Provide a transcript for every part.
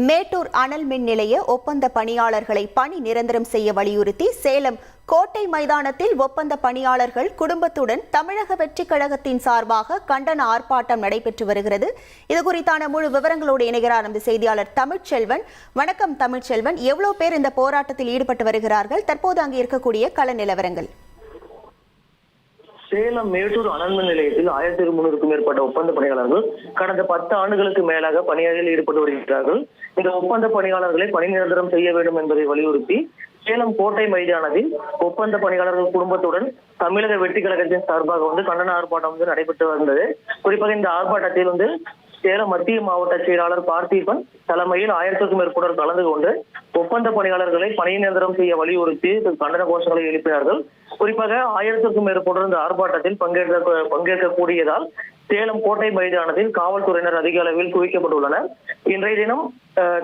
மேட்டூர் அனல் மின் நிலைய ஒப்பந்த பணியாளர்களை பணி நிரந்தரம் செய்ய வலியுறுத்தி சேலம் கோட்டை மைதானத்தில் ஒப்பந்த பணியாளர்கள் குடும்பத்துடன் தமிழக வெற்றிக் கழகத்தின் சார்பாக கண்டன ஆர்ப்பாட்டம் நடைபெற்று வருகிறது. இது குறித்தான முழு விவரங்களோடு இணைகிறார் நமது செய்தியாளர் தமிழ்ச்செல்வன். வணக்கம் தமிழ்ச்செல்வன். எவ்வளவு பேர் இந்த போராட்டத்தில் ஈடுபட்டு வருகிறார்கள்? தற்போது அங்கு இருக்கக்கூடிய கள நிலவரங்கள். சேலம் மேட்டூர் அனல்மின் நிலையத்தில் ஆயிரத்தி முன்னூறுக்கும் மேற்பட்ட ஒப்பந்த பணியாளர்கள் கடந்த பத்து ஆண்டுகளுக்கு மேலாக பணியாளர்கள் ஈடுபட்டு வருகிறார்கள் இந்த ஒப்பந்த பணியாளர்களை பணி நிரந்தரம் செய்ய வேண்டும் என்பதை வலியுறுத்தி சேலம் கோட்டை மைதானத்தில் ஒப்பந்த பணியாளர்கள் குடும்பத்துடன் தமிழக வெற்றி கழகத்தின் சார்பாக வந்து கண்டன ஆர்ப்பாட்டம் வந்து நடைபெற்று வந்தது. குறிப்பாக இந்த ஆர்ப்பாட்டத்தில் வந்து சேலம் மத்திய மாவட்ட செயலாளர் பார்த்திபன் தலைமையில் ஆயிரத்திற்கும் மேற்பட்டோர் கலந்து கொண்டு ஒப்பந்த பணியாளர்களை பணி நிரந்தரம் செய்ய வலியுறுத்தி கண்டன கோஷங்களை எழுப்பினார்கள். குறிப்பாக ஆயிரத்திற்கும் மேற்பட்டோர் இந்த ஆர்ப்பாட்டத்தில் பங்கேற்க பங்கேற்கக்கூடியதால் சேலம் கோட்டை மைதானத்தில் காவல்துறையினர் அதிக அளவில் குவிக்கப்பட்டுள்ளனர். இன்றைய தினம்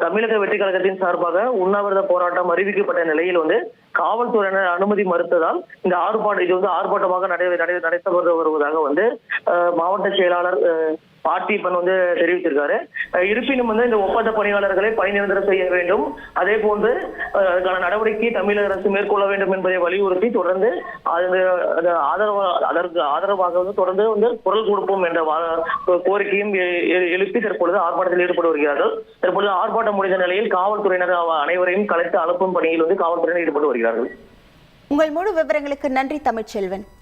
தமிழக வெற்றி கழகத்தின் சார்பாக உண்ணாவிரத போராட்டம் அறிவிக்கப்பட்ட நிலையில் வந்து காவல்துறையினர் அனுமதி மறுத்ததால் இந்த ஆர்ப்பாட்டம் இது வந்து ஆர்ப்பாட்டமாக நடை நடைபெற வருவதாக வந்து மாவட்ட செயலாளர் அஹ், பார்த்திபன் வந்து தெரிவித்திருக்காரு. இருப்பினும் வந்து இந்த ஒப்பந்த பணியாளர்களை பணி நிரந்தரம் செய்ய வேண்டும். அதே போன்று அதுக்கான நடவடிக்கை தமிழக அரசு மேற்கொள்ள வேண்டும் என்பதை வலியுறுத்தி தொடர்ந்து அது ஆதரவு அதற்கு ஆதரவாக வந்து தொடர்ந்து வந்து குரல் கொடுப்போம் என்ற கோரிக்கையும் எழுப்பி தற்பொழுது ஆர்ப்பாட்டத்தில் ஈடுபட்டு வருகிறார்கள். தற்பொழுது ஆர்ப்பாட்டம் முடிந்த நிலையில் காவல்துறையினர் அனைவரையும் கலைத்து அனுப்பும் பணியில் வந்து காவல்துறையினர் ஈடுபட்டு வருகிறார்கள் உங்கள் முழு விவரங்களுக்கு நன்றி தமிழ்ச்செல்வன்.